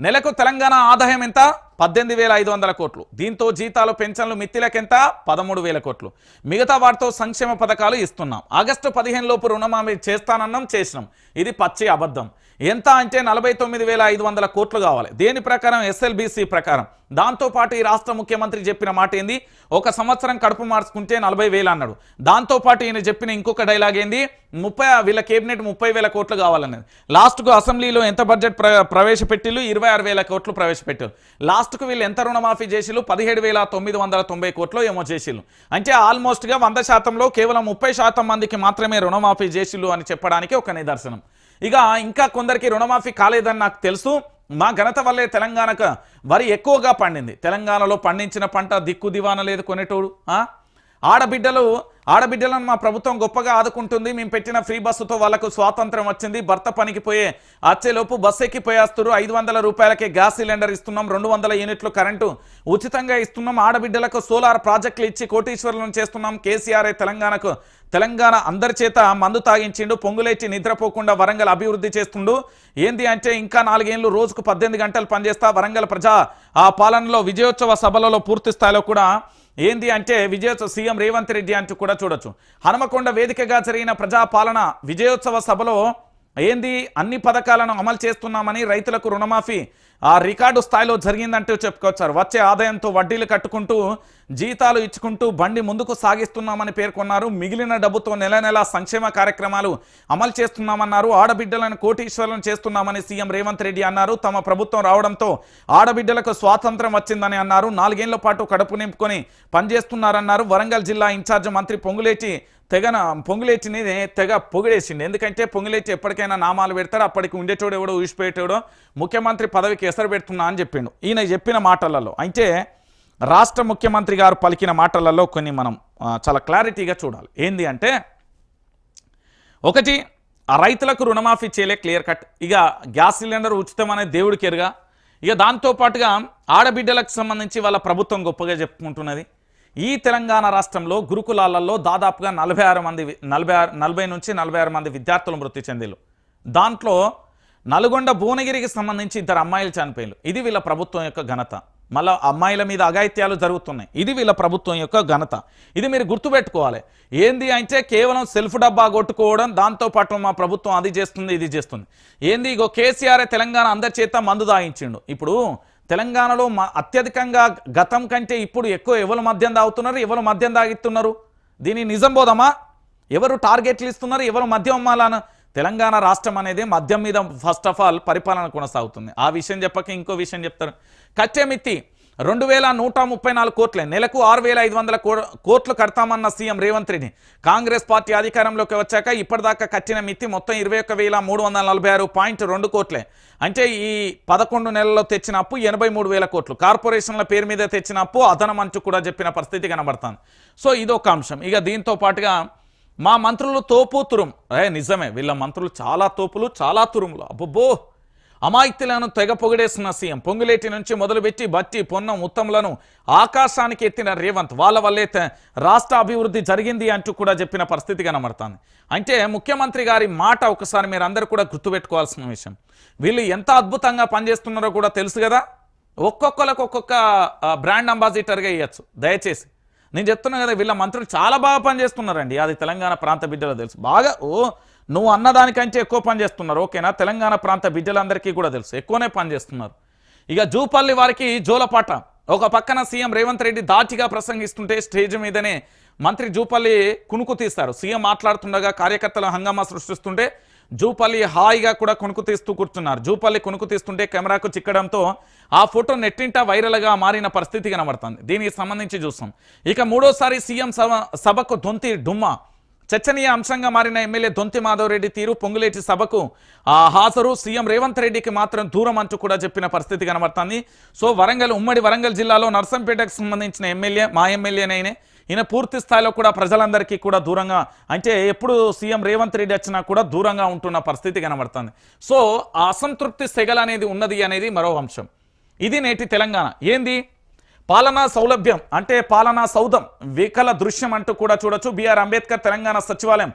నెలకు తెలంగాణ ఆదాయం ఎంత? పద్దెనిమిది వేల ఐదు వందల కోట్లు. దీంతో జీతాలు పెన్షన్లు మిత్తిలకెంత? పదమూడు వేల కోట్లు. మిగతా వాటితో సంక్షేమ పథకాలు ఇస్తున్నాం. ఆగస్టు పదిహేను లోపు రుణమాఫీ చేస్తానన్నాం చేసినాం. ఇది పచ్చి అబద్ధం. ఎంత అంటే నలభై తొమ్మిది వేల ఐదు వందల కోట్లు కావాలి. దేని ప్రకారం? ఎస్ఎల్బిసి ప్రకారం. దాంతోపాటు ఈ రాష్ట్ర ముఖ్యమంత్రి చెప్పిన మాట ఏంది? ఒక సంవత్సరం కడుపు మార్చుకుంటే నలభై వేలు అన్నాడు. దాంతోపాటు ఈయన చెప్పిన ఇంకొక డైలాగ్ ఏంది? ముప్పై వీళ్ళ కేబినెట్ ముప్పై వేల కోట్లు కావాలన్నది. లాస్ట్కు అసెంబ్లీలో ఎంత బడ్జెట్ ప్ర ఇరవై ఆరు వేల కోట్లు ప్రవేశపెట్టారు లాస్ట్ లాస్ట్కు వీళ్ళు ఎంత రుణమాఫీ చేసిలు పదిహేడు వేల తొమ్మిది వందల తొంభై కోట్లు ఏమో చేసిలు అంటే ఆల్మోస్ట్గా వంద శాతంలో కేవలం ముప్పై శాతం మందికి మాత్రమే రుణమాఫీ చేసిలు అని చెప్పడానికి ఒక నిదర్శనం. ఇక ఇంకా కొందరికి రుణమాఫీ కాలేదని నాకు తెలుసు. మా ఘనత వల్లే తెలంగాణకు వరి ఎక్కువగా పండింది. తెలంగాణలో పండించిన పంట దిక్కు దివాన లేదు కొనేటోడు ఆడబిడ్డలు ఆడబిడ్డలను మా ప్రభుత్వం గొప్పగా ఆదుకుంటుంది. మేము పెట్టిన ఫ్రీ బస్సుతో వాళ్ళకు స్వాతంత్రం వచ్చింది. భర్త పనికి పోయే వచ్చేలోపు బస్సు ఎక్కిపోయేస్తారు ఐదు వందల రూపాయలకే గ్యాస్ సిలిండర్ ఇస్తున్నాం. రెండు వందల యూనిట్లు కరెంటు ఉచితంగా ఇస్తున్నాం. ఆడబిడ్డలకు సోలార్ ప్రాజెక్టులు ఇచ్చి కోటీశ్వరులను చేస్తున్నాం. కేసీఆర్ తెలంగాణకు తెలంగాణ అందరి చేత మందు తాగించిండు పొంగులేచి నిద్రపోకుండా వరంగల్ అభివృద్ధి చేస్తుండు. ఏంది అంటే ఇంకా నాలుగేళ్ళు రోజుకు పద్దెనిమిది గంటలు పనిచేస్తా వరంగల్ ప్రజా ఆ పాలనలో విజయోత్సవ సభలలో పూర్తి స్థాయిలో కూడా ఏంది అంటే విజయోత్సవ సీఎం రేవంత్ రెడ్డి అంటూ కూడా చూడొచ్చు. హనుమకొండ వేదికగా జరిగిన ప్రజాపాలన విజయోత్సవ సభలో ఏంది? అన్ని పథకాలను అమలు చేస్తున్నామని రైతులకు రుణమాఫీ. ఆ రికార్డు స్థాయిలో జరిగిందంటూ చెప్పుకొచ్చారు. వచ్చే ఆదాయంతో వడ్డీలు కట్టుకుంటూ జీతాలు ఇచ్చుకుంటూ బండి ముందుకు సాగిస్తున్నామని పేర్కొన్నారు. మిగిలిన డబ్బుతో నెల నెల సంక్షేమ కార్యక్రమాలు అమలు చేస్తున్నామన్నారు. ఆడబిడ్డలను కోటీశ్వరులను చేస్తున్నామని సీఎం రేవంత్ రెడ్డి అన్నారు. తమ ప్రభుత్వం రావడంతో ఆడబిడ్డలకు స్వాతంత్రం వచ్చిందని అన్నారు. నాలుగేళ్ళ పాటు కడుపు నింపుకొని పనిచేస్తున్నారన్నారు. వరంగల్ జిల్లా ఇన్ఛార్జ్ మంత్రి పొంగులేటి తెగన పొంగులేటిని తెగ పొగిడేసిండు. ఎందుకంటే పొంగులేటి ఎప్పటికైనా నామాలు పెడతాడు అప్పటికి ఉండేటోడు ఎవడో ఊసిపోయేటోడో ముఖ్యమంత్రి పదవికి ఎసరు పెడుతున్నా అని చెప్పిండు. ఈయన చెప్పిన మాటలలో అయితే రాష్ట్ర ముఖ్యమంత్రి గారు పలికిన మాటలలో కొన్ని మనం చాలా క్లారిటీగా చూడాలి. ఏంది అంటే ఒకటి రైతులకు రుణమాఫీ చేయలే క్లియర్ కట్. ఇక గ్యాస్ సిలిండర్ ఉచితం అనేది దేవుడికి ఎరుగా. ఇక దాంతోపాటుగా ఆడబిడ్డలకు సంబంధించి వాళ్ళ ప్రభుత్వం గొప్పగా చెప్పుకుంటున్నది. ఈ తెలంగాణ రాష్ట్రంలో గురుకులాలలో దాదాపుగా నలభై ఆరు మంది నలభై ఆరు నలభై నుంచి నలభై ఆరు మంది విద్యార్థులు మృతి చెందిలు. దాంట్లో నల్గొండ భువనగిరికి సంబంధించి ఇద్దరు అమ్మాయిలు చనిపోయారు ఇది వీళ్ళ ప్రభుత్వం యొక్క ఘనత. మళ్ళా అమ్మాయిల మీద అఘాయిత్యాలు జరుగుతున్నాయి. ఇది వీళ్ళ ప్రభుత్వం యొక్క ఘనత. ఇది మీరు గుర్తుపెట్టుకోవాలి. ఏంది అంటే కేవలం సెల్ఫ్ డబ్బా కొట్టుకోవడం దాంతోపాటు మా ప్రభుత్వం అది చేస్తుంది ఇది చేస్తుంది. ఏంది ఇగో కేసీఆర్ తెలంగాణ అందరి చేత మందు దాయించిండు. ఇప్పుడు తెలంగాణలో మా అత్యధికంగా గతం కంటే ఇప్పుడు ఎక్కువ ఎవరు మద్యం తాగుతున్నారు ఎవరు మద్యం తాగిస్తున్నారు? దీని నిజం బోధమా? ఎవరు టార్గెట్లు ఇస్తున్నారు ఎవరు మద్యం అమ్మాలను? తెలంగాణ రాష్ట్రం అనేది మద్యం మీద ఫస్ట్ ఆఫ్ ఆల్ పరిపాలన కొనసాగుతుంది. ఆ విషయం చెప్పక ఇంకో విషయం చెప్తారు కచ్చెమిత్తి రెండు వేల నూట ముప్పై నాలుగు కోట్లే. నెలకు ఆరు వేల ఐదు వందల కోట్లు కడతామన్న సీఎం రేవంత్ రెడ్డి కాంగ్రెస్ పార్టీ అధికారంలోకి వచ్చాక ఇప్పటిదాకా కట్టిన మిత్తి మొత్తం ఇరవై ఒక్క వేల మూడు వందల నలభై ఆరు పాయింట్ రెండు కోట్లే. అంటే ఈ పదకొండు నెలల్లో తెచ్చిన అప్పు ఎనభై మూడు వేల కోట్లు. కార్పొరేషన్ల పేరు మీద తెచ్చిన అప్పు అదనం అంచు కూడా చెప్పిన పరిస్థితి కనబడుతుంది. సో ఇదొక అంశం. ఇక దీంతో పాటుగా మా మంత్రులు తోపు తురుం ఏ నిజమే వీళ్ళ మంత్రులు చాలా తోపులు చాలా తురుములు. అబ్బబ్బో! అమాయకులను తెగ పొగిడేసిన సీఎం పొంగులేటి నుంచి మొదలుపెట్టి బట్టి పొన్నం ఉత్తములను ఆకాశానికి ఎత్తిన రేవంత్ వాళ్ళ వల్లే రాష్ట్ర అభివృద్ధి జరిగింది అంటూ కూడా చెప్పిన పరిస్థితి కనబడుతుంది. అంటే ముఖ్యమంత్రి గారి మాట ఒకసారి మీరు అందరూ కూడా గుర్తుపెట్టుకోవాల్సిన విషయం. వీళ్ళు ఎంత అద్భుతంగా పనిచేస్తున్నారో కూడా తెలుసు కదా? ఒక్కొక్కరికి ఒక్కొక్క బ్రాండ్ అంబాసిడర్గా ఇవ్వచ్చు దయచేసి. నేను చెప్తున్నా కదా వీళ్ళ మంత్రులు చాలా బాగా పనిచేస్తున్నారండి అది తెలంగాణ ప్రాంత బిడ్డలు తెలుసు. బాగా ఓ నువ్వు అన్నదానికంటే ఎక్కువ పనిచేస్తున్నారు ఓకేనా? తెలంగాణ ప్రాంత బిడ్డలందరికీ కూడా తెలుసు. ఎక్కువనే పనిచేస్తున్నారు ఇక జూపల్లి వారికి జోలపాట. ఒక పక్కన సీఎం రేవంత్ రెడ్డి దాటిగా ప్రసంగిస్తుంటే స్టేజ్ మీదనే మంత్రి జూపల్లి కునుకు తీస్తారు సీఎం మాట్లాడుతుండగా కార్యకర్తల హంగామా సృష్టిస్తుంటే జూపల్లి హాయిగా కూడా కునుకు తీస్తూ కూర్చున్నారు. జూపల్లి కునుకు తీస్తుంటే కెమెరాకు చిక్కడంతో ఆ ఫోటో నెట్టింట వైరల్గా మారిన పరిస్థితి కనబడుతుంది. దీనికి సంబంధించి చూస్తాం. ఇక మూడోసారి సీఎం సభ సభకు దొంతి డుమ్మా. చర్చనీయ అంశంగా మారిన ఎమ్మెల్యే దొంతి మాధవరెడ్డి తీరు పొంగులేటి సభకు ఆ హాజరు సీఎం రేవంత్ రెడ్డికి మాత్రం దూరం అంటూ కూడా చెప్పిన పరిస్థితి కనబడుతుంది. సో వరంగల్ ఉమ్మడి వరంగల్ జిల్లాలో నర్సంపేటకు సంబంధించిన ఎమ్మెల్యే మా ఎమ్మెల్యేనైనే. ఈయన పూర్తి స్థాయిలో కూడా ప్రజలందరికీ కూడా దూరంగా అంటే ఎప్పుడు సీఎం రేవంత్ రెడ్డి వచ్చినా కూడా దూరంగా ఉంటున్న పరిస్థితి కనబడుతుంది. సో అసంతృప్తి సెగలు అనేది ఉన్నది అనేది మరో అంశం. ఇది నేటి తెలంగాణ. ఏంది? పాలనా సౌలభ్యం అంటే పాలనా సౌధం వికల దృశ్యం అంటూ కూడా చూడొచ్చు. బిఆర్ అంబేద్కర్ తెలంగాణ సచివాలయం.